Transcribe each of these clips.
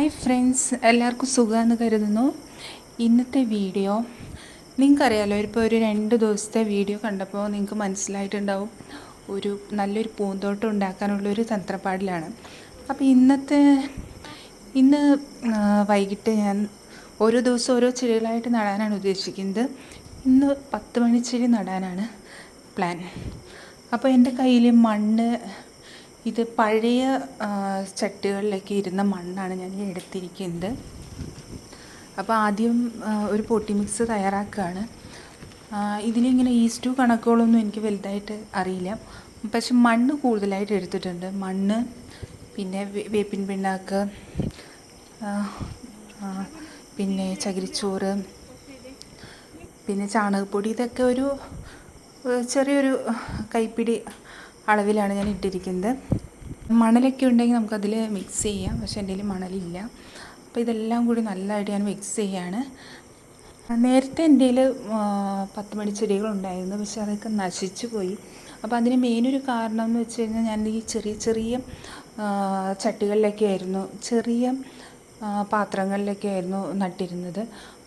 Hi friends എല്ലാവർക്കും സുഖമെന്ന് കരുതുന്നു. ഇന്നത്തെ വീഡിയോ നിങ്ങൾക്കറിയാലോ ഇപ്പോൾ ഒരു രണ്ട് ദിവസത്തെ വീഡിയോ കണ്ടപ്പോൾ നിങ്ങൾക്ക് മനസ്സിലായിട്ടുണ്ടാവും ഒരു നല്ലൊരു പൂന്തോട്ടം ഉണ്ടാക്കാനുള്ളൊരു തന്ത്രപ്പാടിലാണ്. അപ്പോൾ ഇന്നത്തെ ഇന്ന് വൈകിട്ട് ഞാൻ ഓരോ ദിവസം ഓരോ ചെടികളായിട്ട് നടാനാണ് ഉദ്ദേശിക്കുന്നത്. ഇന്ന് പത്ത് മണിച്ചെടി നടാനാണ് പ്ലാൻ. അപ്പോൾ എന്റെ കയ്യിൽ മണ്ണ് ഇത് പഴയ ചട്ടുകളിലൊക്കെ ഇരുന്ന മണ്ണാണ് ഞാൻ എടുത്തിരിക്കുന്നത്. അപ്പോൾ ആദ്യം ഒരു പൊട്ടി മിക്സ് തയ്യാറാക്കുകയാണ്. ഇതിലിങ്ങനെ ഈസ്റ്റു കണക്കുകളൊന്നും എനിക്ക് വലുതായിട്ട് അറിയില്ല. പക്ഷെ മണ്ണ് കൂടുതലായിട്ട് എടുത്തിട്ടുണ്ട്. മണ്ണ് പിന്നെ വേപ്പിൻ പിണ്ണാക്ക് പിന്നെ ചകിരിച്ചോറ് പിന്നെ ചാണകപ്പൊടി. ഇതൊക്കെ ഒരു ചെറിയൊരു കൈപ്പിടി അളവിലാണ് ഞാൻ ഇട്ടിരിക്കുന്നത്. മണലൊക്കെ ഉണ്ടെങ്കിൽ നമുക്കതിൽ മിക്സ് ചെയ്യാം. പക്ഷെ എന്റെ കയ്യിൽ മണലില്ല. അപ്പോൾ ഇതെല്ലാം കൂടി നല്ലതായിട്ട് ഞാൻ മിക്സ് ചെയ്യാണ്. നേരത്തെ എന്റെ കയ്യിൽ പത്ത് മണി ചെടികളുണ്ടായിരുന്നു പക്ഷെ അതൊക്കെ നശിച്ചു പോയി. അപ്പോൾ അതിന് മെയിനൊരു കാരണം എന്ന് വെച്ച് കഴിഞ്ഞാൽ ഞാൻ ഈ ചെറിയ ചെറിയ ചട്ടികളിലൊക്കെ ആയിരുന്നു. ചെറിയ പാത്രങ്ങളിലൊക്കെ ആയിരുന്നു നട്ടിരുന്നത്.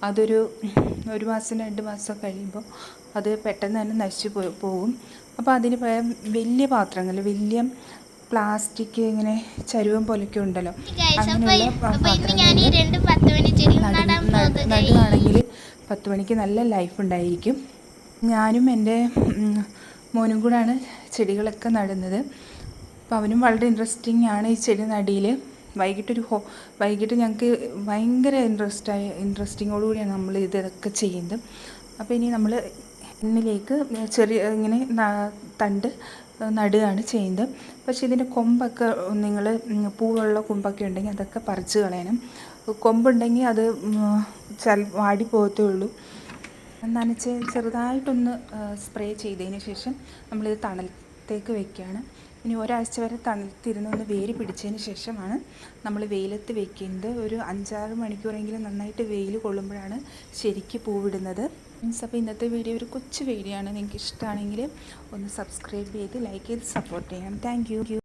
അതൊരു ഒരു മാസം രണ്ട് മാസം കഴിയുമ്പോൾ അത് പെട്ടെന്ന് തന്നെ നശിച്ചു പോകും. അപ്പോൾ അതിന് പകരം വലിയ പാത്രങ്ങൾ വലിയ പ്ലാസ്റ്റിക് ഇങ്ങനെ ചരുവം പോലൊക്കെ ഉണ്ടല്ലോ. അങ്ങനെയുള്ള രണ്ട് പത്ത് മണിക്ക് നല്ല ലൈഫ് ഉണ്ടായിരിക്കും. ഞാനും എന്റെ മോനും കൂടാണ് ചെടികളൊക്കെ നടുന്നത്. അപ്പോൾ അവനും വളരെ ഇൻട്രസ്റ്റിംഗ് ആണ് ഈ ചെടി നടിയിൽ വൈകിട്ടൊരു ഹോ വൈകിട്ട് ഞങ്ങൾക്ക് ഭയങ്കര ഇൻട്രസ്റ്റായ ഇൻട്രസ്റ്റിങ്ങോടുകൂടിയാണ് നമ്മൾ ഇതൊക്കെ ചെയ്യുന്നത്. അപ്പോൾ ഇനി നമ്മൾ എന്നിലേക്ക് ചെറിയ ഇങ്ങനെ തണ്ട് നടുകയാണ് ചെയ്യുന്നത്. പക്ഷേ ഇതിന്റെ കൊമ്പൊക്കെ നിങ്ങൾ പൂവുള്ള കൊമ്പൊക്കെ ഉണ്ടെങ്കിൽ അതൊക്കെ പറിച്ച് കളയണം. കൊമ്പുണ്ടെങ്കിൽ അത് ചൽ വാടി പോകത്തേ ഉള്ളൂ. നനച്ച് ചെറുതായിട്ടൊന്ന് സ്പ്രേ ചെയ്തതിന് ശേഷം നമ്മളിത് തണലത്തേക്ക് വെക്കുകയാണ്. ഇനി ഒരാഴ്ച വരെ തണുത്തിരുന്ന് ഒന്ന് വേര് പിടിച്ചതിന് ശേഷമാണ് നമ്മൾ വെയിലത്ത് വെക്കുന്നത്. ഒരു അഞ്ചാറ് മണിക്കൂറെങ്കിലും നന്നായിട്ട് വെയിൽ കൊള്ളുമ്പോഴാണ് ശരിക്ക് പൂവിടുന്നത്. മീൻസ് അപ്പോൾ ഇന്നത്തെ വീഡിയോ ഒരു കൊച്ചു വീഡിയോ ആണ്. നിങ്ങൾക്ക് ഇഷ്ടമാണെങ്കിൽ ഒന്ന് സബ്സ്ക്രൈബ് ചെയ്ത് ലൈക്ക് ചെയ്ത് സപ്പോർട്ട് ചെയ്യാം താങ്ക്